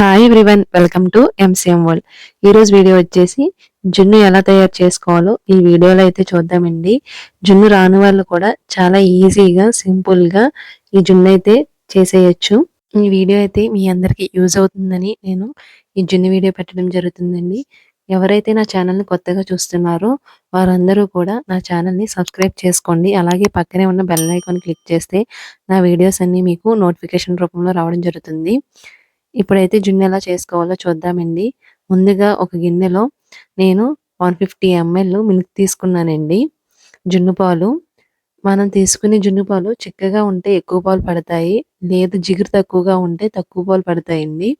Hi everyone welcome to MCM world ఈరోజు video వచ్చేసి జున్ను ఎలా తయారు చేసుకోవాలో ఈ వీడియోలో అయితే చూద్దామండి. జున్ను రాని వాళ్ళు కూడా చాలా ఈజీగా సింపుల్గా ఈ జున్ను అయితే చేసేయచ్చు. ఈ వీడియో అయితే మీ అందరికీ యూజ్ అవుతుందని నేను ఈ జున్ను వీడియో పెట్టడం జరుగుతుందండి. ఎవరైతే నా ఛానల్ని కొత్తగా చూస్తున్నారో వారందరూ కూడా నా ఛానల్ని సబ్స్క్రైబ్ చేసుకోండి. అలాగే పక్కనే ఉన్న బెల్ ఐకాన్ క్లిక్ చేస్తే నా వీడియోస్ అన్నీ మీకు నోటిఫికేషన్ రూపంలో రావడం జరుగుతుంది. ఇప్పుడైతే జున్ను ఎలా చేసుకోవాలో చూద్దామండి. ముందుగా ఒక గిన్నెలో నేను వన్ ఫిఫ్టీ ఎంఎల్ మిల్క్ తీసుకున్నానండి. జున్ను పాలు. మనం తీసుకునే జున్ను పాలు చిక్కగా ఉంటే ఎక్కువ పాలు పడతాయి. లేదు జిగురు తక్కువగా ఉంటే తక్కువ పాలు పడతాయండి.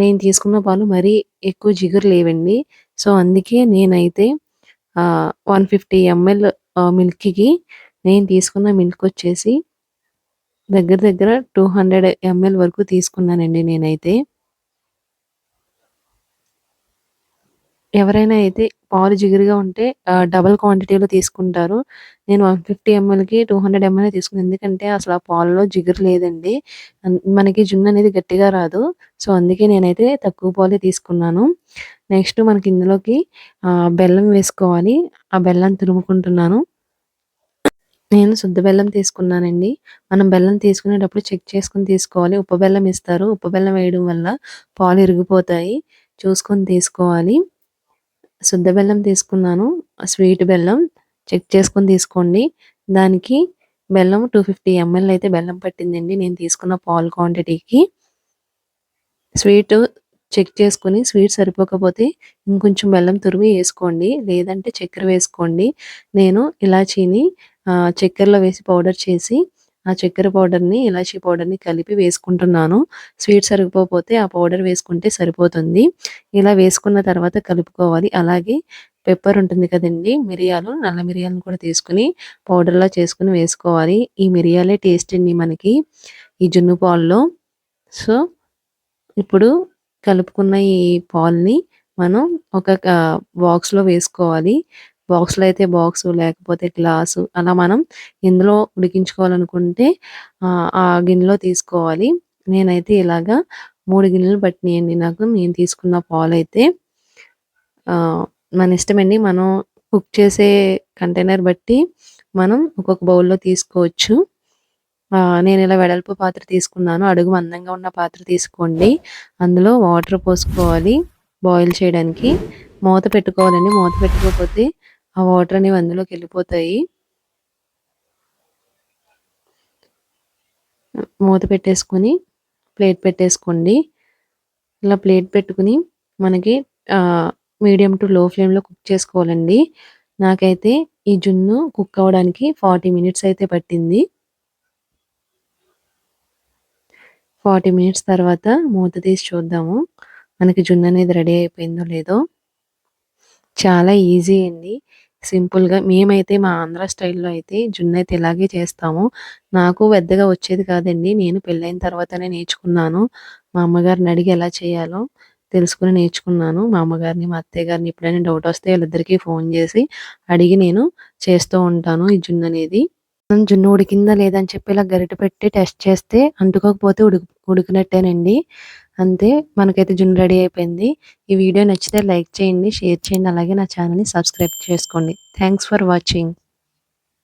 నేను తీసుకున్న పాలు మరీ ఎక్కువ జిగురు లేవండి. సో అందుకే నేనైతే వన్ ఫిఫ్టీ ఎంఎల్ మిల్క్కి నేను తీసుకున్న మిల్క్ వచ్చేసి దగ్గర దగ్గర టూ హండ్రెడ్ ఎంఎల్ వరకు తీసుకున్నానండి నేనైతే. ఎవరైనా అయితే పాలు జిగురుగా ఉంటే డబల్ క్వాంటిటీలో తీసుకుంటారు. నేను వన్ ఫిఫ్టీ ఎంఎల్కి టూ హండ్రెడ్ ఎంఎల్ తీసుకున్నాను. ఎందుకంటే అసలు ఆ పాలలో జిగురు లేదండి. మనకి జున్ను అనేది గట్టిగా రాదు. సో అందుకే నేనైతే తక్కువ పాలే తీసుకున్నాను. నెక్స్ట్ మనకి ఇందులోకి బెల్లం వేసుకోవాలి. ఆ బెల్లం తురుముకుంటున్నాను. నేను శుద్ధ బెల్లం తీసుకున్నానండి. మనం బెల్లం తీసుకునేటప్పుడు చెక్ చేసుకుని తీసుకోవాలి. ఉప్పు బెల్లం ఇస్తారు. ఉప్పు బెల్లం వేయడం వల్ల పాలు ఇరిగిపోతాయి. చూసుకొని తీసుకోవాలి. శుద్ధ బెల్లం తీసుకున్నాను. స్వీట్ బెల్లం. చెక్ చేసుకొని తీసుకోండి. దానికి బెల్లం టూ ఫిఫ్టీ ఎంఎల్ అయితే బెల్లం పట్టిందండి. నేను తీసుకున్న పాలు క్వాంటిటీకి. స్వీట్ చెక్ చేసుకుని స్వీట్ సరిపోకపోతే ఇంకొంచెం బెల్లం తురిమి వేసుకోండి. లేదంటే చక్కెర వేసుకోండి. నేను ఇలాచీని చక్కెరలో వేసి పౌడర్ చేసి ఆ చక్కెర పౌడర్ని ఇలాచీ పౌడర్ని కలిపి వేసుకుంటున్నాను. స్వీట్ సరిపోతే ఆ పౌడర్ వేసుకుంటే సరిపోతుంది. ఇలా వేసుకున్న తర్వాత కలుపుకోవాలి. అలాగే పెప్పర్ ఉంటుంది కదండి మిరియాలు నల్ల మిరియాలను కూడా తీసుకుని పౌడర్లా చేసుకుని వేసుకోవాలి. ఈ మిరియాలే టేస్ట్ అండి మనకి ఈ జున్ను పాల్లో. సో ఇప్పుడు కలుపుకున్న ఈ పాల్ని మనం ఒక బాక్స్లో వేసుకోవాలి. బాక్స్లో అయితే బాక్స్ లేకపోతే గ్లాసు అలా మనం ఇందులో ఉడికించుకోవాలనుకుంటే ఆ గిన్నెలో తీసుకోవాలి. నేనైతే ఇలాగా మూడు గిన్నెలు పట్టినాయండి నాకు. నేను తీసుకున్న పాలు అయితే మన ఇష్టమండి. మనం కుక్ చేసే కంటైనర్ బట్టి మనం ఒక్కొక్క బౌల్లో తీసుకోవచ్చు. నేను ఇలా వెడల్పు పాత్ర తీసుకున్నాను. అడుగు మందంగా ఉన్న పాత్ర తీసుకోండి. అందులో వాటర్ పోసుకోవాలి బాయిల్ చేయడానికి. మూత పెట్టుకోవాలండి. మూత పెట్టుకోకపోతే ఆ వాటర్ అనేవి అందులోకి వెళ్ళిపోతాయి. మూత పెట్టేసుకొని ప్లేట్ పెట్టేసుకోండి. ఇలా ప్లేట్ పెట్టుకుని మనకి మీడియం టు లో ఫ్లేమ్లో కుక్ చేసుకోవాలండి. నాకైతే ఈ జున్ను కుక్ అవ్వడానికి ఫార్టీ మినిట్స్ అయితే పట్టింది. ఫార్టీ మినిట్స్ తర్వాత మూత తీసి చూద్దాము. మనకి జున్ను అనేది రెడీ అయిపోయిందో లేదో. చాలా ఈజీ అండి. సింపుల్గా మేమైతే మా ఆంధ్ర స్టైల్లో అయితే జున్ను అయితే ఇలాగే చేస్తాము. నాకు పెద్దగా వచ్చేది కాదండి. నేను పెళ్ళైన తర్వాతనే నేర్చుకున్నాను. మా అమ్మగారిని అడిగి ఎలా చేయాలో తెలుసుకుని నేర్చుకున్నాను. మా అమ్మగారిని మా అత్తయ్య గారిని ఎప్పుడైనా డౌట్ వస్తే వాళ్ళిద్దరికీ ఫోన్ చేసి అడిగి నేను చేస్తూ ఉంటాను ఈ జున్ను అనేది. జున్ను ఉడికిందా లేదని చెప్పి ఇలా గరిట పెట్టి టెస్ట్ చేస్తే అంటుకోకపోతే ఉడికి ఉడికినట్టేనండి. అంతే మనకైతే జున్ను రెడీ అయిపోయింది. ఈ వీడియో నచ్చితే లైక్ చేయండి షేర్ చేయండి అలాగే నా ఛానల్ని సబ్స్క్రైబ్ చేసుకోండి. Thanks for watching.